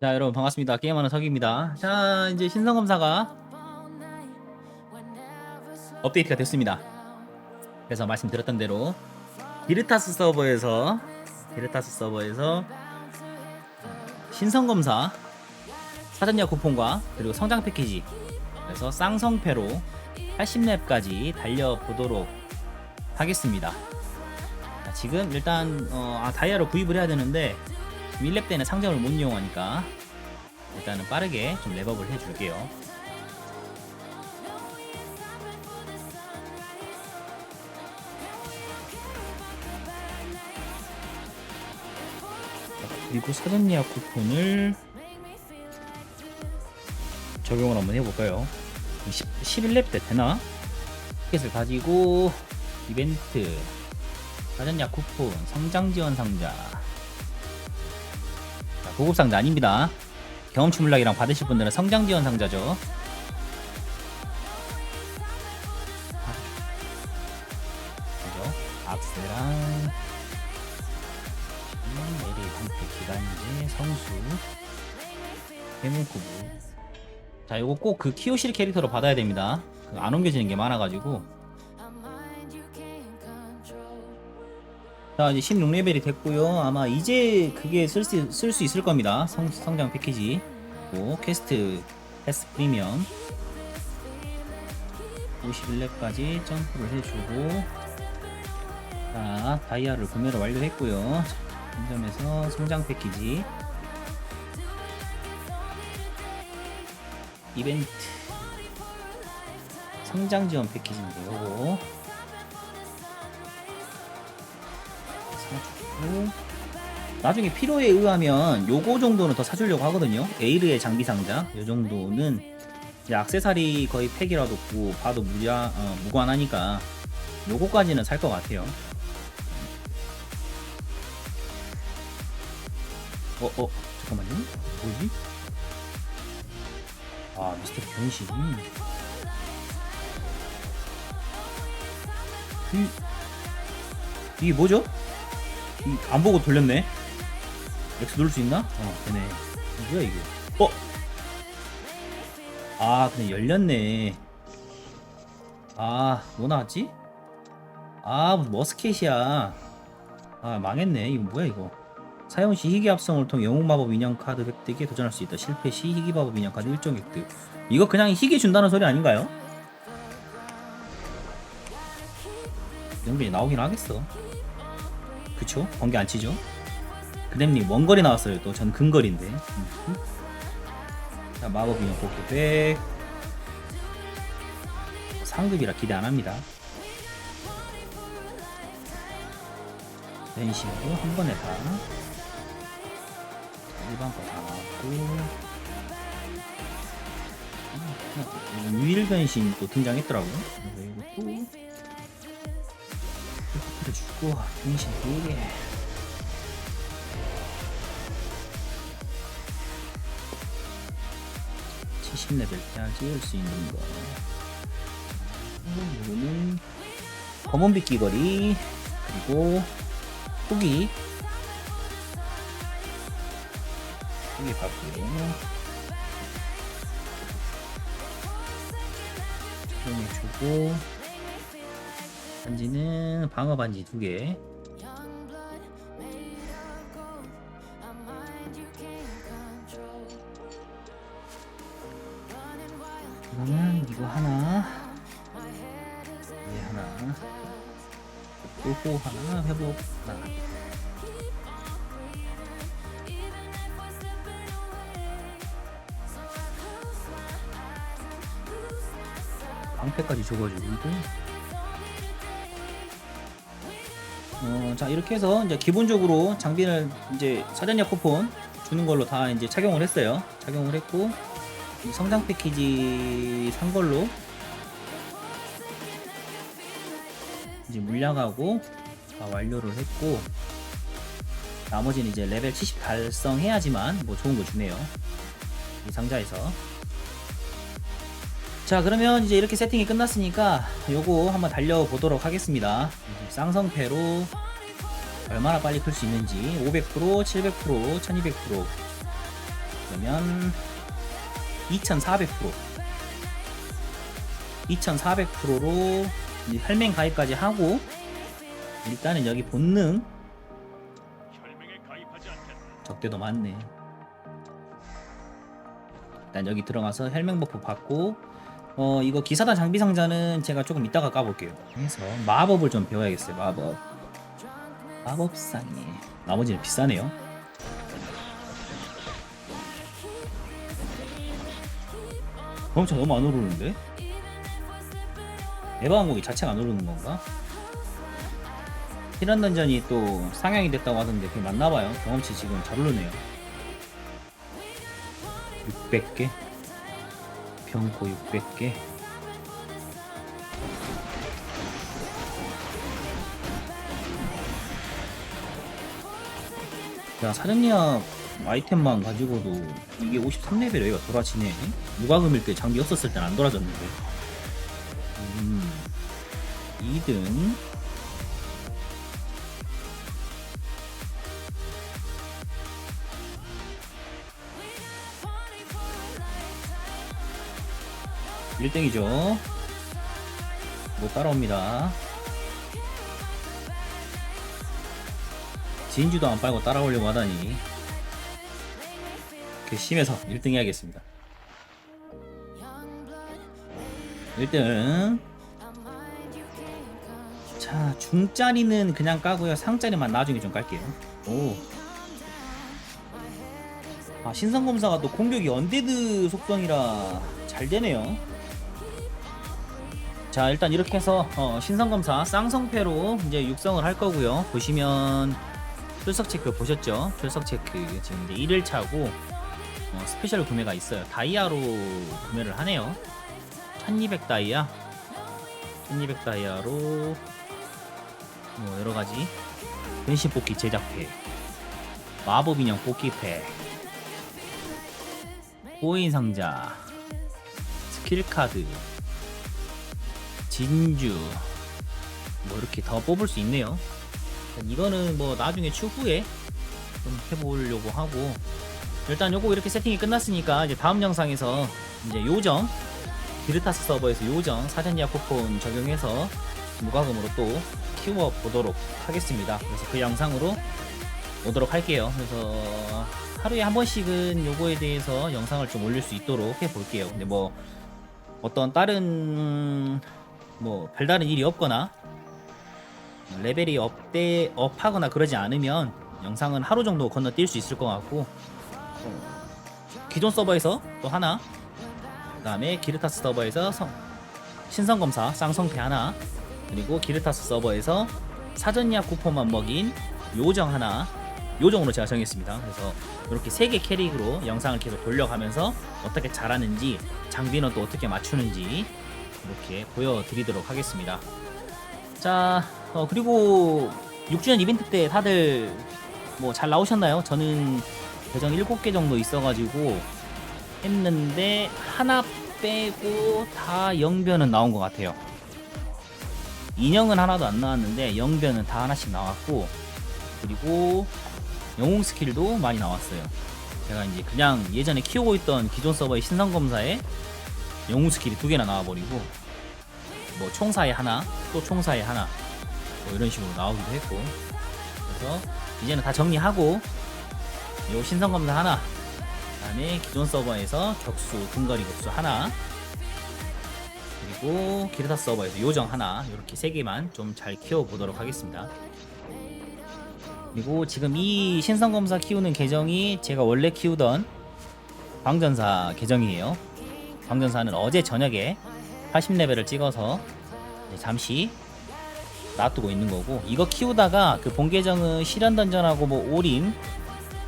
자 여러분 반갑습니다. 게임하는 석입니다. 자 이제 신성검사가 업데이트가 됐습니다. 그래서 말씀드렸던 대로 디르타스 서버에서 디르타스 서버에서 신성검사 사전약 쿠폰과 그리고 성장 패키지 그래서 쌍성패로 80렙까지 달려보도록 하겠습니다. 자, 지금 일단 어, 아, 다이아로 구입을 해야 되는데 1렙 때는 상점을 못 이용하니까 일단은 빠르게 좀 랩업을 해줄게요. 그리고 사전 예약 쿠폰을 적용을 한번 해볼까요? 10, 11렙 때 되나? 티켓을 가지고 이벤트 사전 예약 쿠폰 성장 지원 상자 자, 고급 상자 아닙니다. 경험치 물락이랑 받으실 분들은 성장 지원 상자죠. 그죠? 악세랑 LA 방패 기간제 성수 해문쿠브 자 이거 꼭 그 키오실 캐릭터로 받아야 됩니다. 그안 옮겨지는 게 많아가지고 자 이제 16레벨이 됐고요. 아마 이제 그게 쓸수 쓸 수 있을 겁니다. 성, 성장 패키지. 고 퀘스트 패스 프리미엄. 51렙까지 점프를 해주고. 자 다이아를 구매를 완료했고요. 점점에서 성장 패키지. 이벤트. 성장 지원 패키지인데 요거 나중에 필요에 의하면 요거 정도는 더 사주려고 하거든요 에이르의 장비 상자 요 정도는 이제 악세사리 거의 팩이라도 구- 봐도 무자, 어, 무관하니까 요거까지는 살 것 같아요 어, 어, 잠깐만요. 뭐지? 아, 미스터 변신. 이, 이게 뭐죠? 이, 안 보고 돌렸네. X 누를 수 있나? 어, 되네. 뭐야, 이게? 어? 아, 그냥 열렸네. 아, 뭐 나왔지? 아, 무슨 머스켓이야. 아, 망했네. 이거 뭐야, 이거? 사용 시 희귀 합성을 통해 영웅 마법 인형 카드 획득에 도전할 수 있다. 실패 시 희귀 마법 인형 카드 일정 획득. 이거 그냥 희귀 준다는 소리 아닌가요? 이 정도에 나오긴 하겠어. 그쵸? 번개 안 치죠? 그램님 원거리 나왔어요. 또 전 근거리인데. 음. 자 마법 인형 포켓백. 상급이라 기대 안 합니다. 변신으로 한 번에 다. 일반 거 다 나왔고 음, 유일 변신 또 등장했더라고요. 그래서 이것도 이렇게 주고 변신 두 개. (70 레벨) 때야 찍을 수 있는 거 음, 이거는 검은빛 귀걸이 그리고 후기 크게 받고요. 적용해주고 반지는 방어 반지 두 개. 그러면 이거 하나, 얘 하나, 요거 하나 회복 하나. 방패까지 줘가지고 이거 어, 자 이렇게 해서 이제 기본적으로 장비를 이제 사전약 쿠폰 주는 걸로 다 이제 착용을 했어요. 착용을 했고 이 성장 패키지 산 걸로 이제 물량하고 다 완료를 했고 나머지는 이제 레벨 70 달성해야지만 뭐 좋은 거 주네요. 이 상자에서 자 그러면 이제 이렇게 세팅이 끝났으니까 요거 한번 달려보도록 하겠습니다 쌍성패로 얼마나 빨리 클 수 있는지 500% 700% 1200% 그러면 2,400% 2,400%로 혈맹 가입까지 하고 일단은 여기 본능. 적대도 많네. 일단 여기 들어가서 혈맹 버프 받고 어 이거 기사단 장비 상자는 제가 조금 이따가 까볼게요. 그래서 마법을 좀 배워야겠어요. 마법. 마법상에 나머지는 비싸네요. 경험치 너무 안 오르는데? 에바 항목이 자체가 안 오르는 건가? 히란 던전이 또 상향이 됐다고 하던데 그게 맞나봐요. 경험치 지금 잘 오르네요. 600개 병고 600개. 야 사전예약 아이템만 가지고도 이게 53레벨 여기가 돌아지네. 무과금일 때 장비 없었을 땐 안 돌아졌는데. 음 2등 일등이죠 못 따라옵니다. 진주도 안 빨고 따라오려고 하다니. 괘씸해서 1등 해야겠습니다. 1등. 자, 중짜리는 그냥 까고요. 상짜리만 나중에 좀 깔게요. 오. 아, 신성검사가 또 공격이 언데드 속성이라 잘 되네요. 자 일단 이렇게 해서 어, 신성검사 쌍성패로 이제 육성을 할 거고요. 보시면 출석 체크 보셨죠? 출석 체크. 지금 이제 1일차고 어, 스페셜 구매가 있어요. 다이아로 구매를 하네요. 1200 다이아. 1200 다이아로 뭐 여러가지. 변신 뽑기 제작팩 마법 인형 뽑기팩. 코인 상자. 스킬 카드 진주 뭐 이렇게 더 뽑을 수 있네요. 이거는 뭐 나중에 추후에 좀 해보려고 하고 일단 요거 이렇게 세팅이 끝났으니까 이제 다음 영상에서 이제 요정 기르타스 서버에서 요정 사전 예약 쿠폰 적용해서 무과금으로 또 키워 보도록 하겠습니다. 그래서 그 영상으로 오도록 할게요. 그래서 하루에 한 번씩은 요거에 대해서 영상을 좀 올릴 수 있도록 해 볼게요. 근데 뭐 어떤 다른 뭐 별다른 일이 없거나 레벨이 업돼 업하거나 그러지 않으면 영상은 하루 정도 건너뛸 수 있을 것 같고 어, 기존 서버에서 또 하나 그다음에 기르타스 서버에서 성, 신성 검사 쌍성패 하나 그리고 기르타스 서버에서 사전 예약 쿠폰만 먹인 요정 하나 요정으로 제가 정했습니다. 그래서 이렇게 세 개 캐릭으로 영상을 계속 돌려가면서 어떻게 잘하는지 장비는 또 어떻게 맞추는지 이렇게 보여드리도록 하겠습니다. 자, 어, 그리고 6주년 이벤트 때 다들 뭐 잘 나오셨나요? 저는 계정 7개 정도 있어가지고 했는데 하나 빼고 다 영변은 나온 것 같아요. 인형은 하나도 안 나왔는데 영변은 다 하나씩 나왔고 그리고 영웅 스킬도 많이 나왔어요. 제가 이제 그냥 예전에 키우고 있던 기존 서버의 신성 검사에 영웅 스킬이 두 개나 나와버리고 뭐 총사에 하나 또 총사에 하나 뭐 이런 식으로 나오기도 했고 그래서 이제는 다 정리하고 요 신성 검사 하나 그다음에 기존 서버에서 격수 등거리 격수 하나 그리고 기르타 서버에서 요정 하나 이렇게 세 개만 좀 잘 키워 보도록 하겠습니다. 그리고 지금 이 신성 검사 키우는 계정이 제가 원래 키우던 광전사 계정이에요. 광전사는 어제 저녁에 80레벨을 찍어서 잠시 놔두고 있는 거고 이거 키우다가 그 본 계정은 실현 던전하고 뭐 올인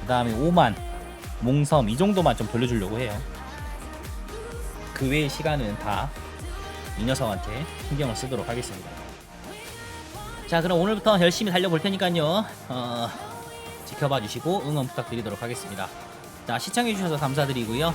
그 다음에 오만 몽섬 이 정도만 좀 돌려주려고 해요. 그 외의 시간은 다 이 녀석한테 신경을 쓰도록 하겠습니다. 자 그럼 오늘부터 열심히 달려볼 테니까요 어, 지켜봐 주시고 응원 부탁드리도록 하겠습니다. 자 시청해주셔서 감사드리고요.